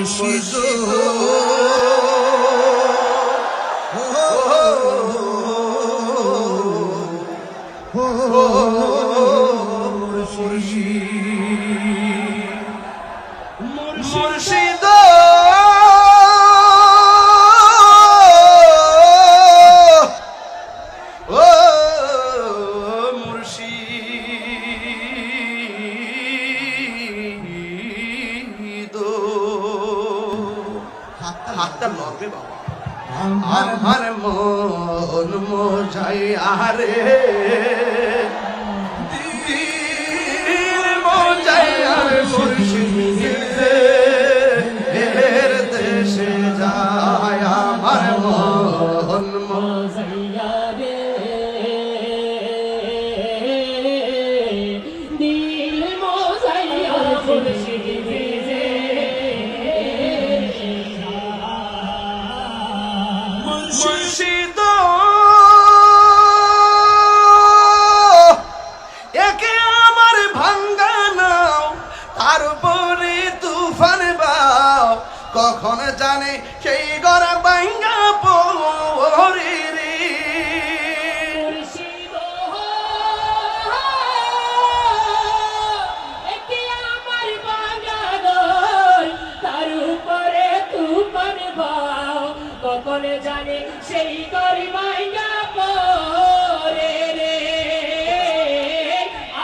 মুর্শিদ মুর্শিদ হাতটা লড়বে বাবা। আমার মন মজাই আরে মুর্শিদ একে আমার ভাঙ্গা নাও তারপরে তুফান বাও। কখন জানে সেই গড়া ভাঙ্গা পরে কখন জানে সেই গরিমাইয়া পরে রে?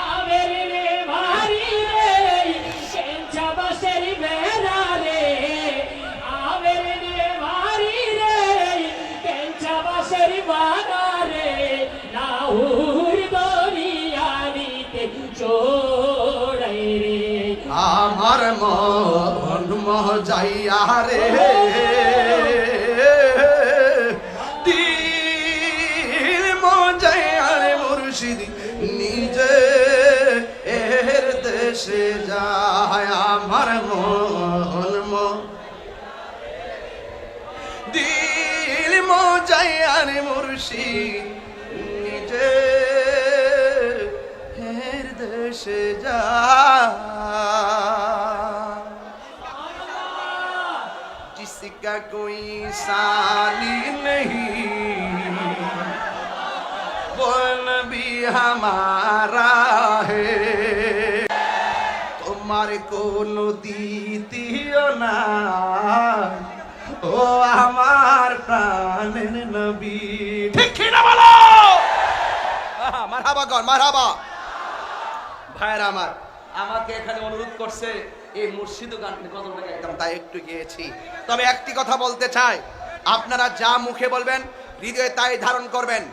আমের রে ভারি রে সেঞ্চা বাসের বেড়া রে। আমের রে ভারি রে কেঞ্চা বাসের বানা রে। নাহুর দরিয়ানিতে চোড়াই রে। আমার মন মজাইয়া রে। নিজে এর দেশে যায় আমার মন ম- দিল মজাইয়া রে মুর্শিদ নিজে এর দেশে যায় जिसका कोई साली नहीं वो नबी हमारा है তোমার কোন দ্বিতীয় না ও আমার প্রাণের নবী ঠিক কি না বলো মারহাবা গন মারহাবা ভাইরা আমার আমাকে এখানে অনুরোধ করছে এই মুর্শিদ গান কতটা একদম তাই একটু গিয়েছি তবে একটি কথা বলতে চাই আপনারা যা মুখে বলবেন হৃদয়ে তাই ধারণ করবেন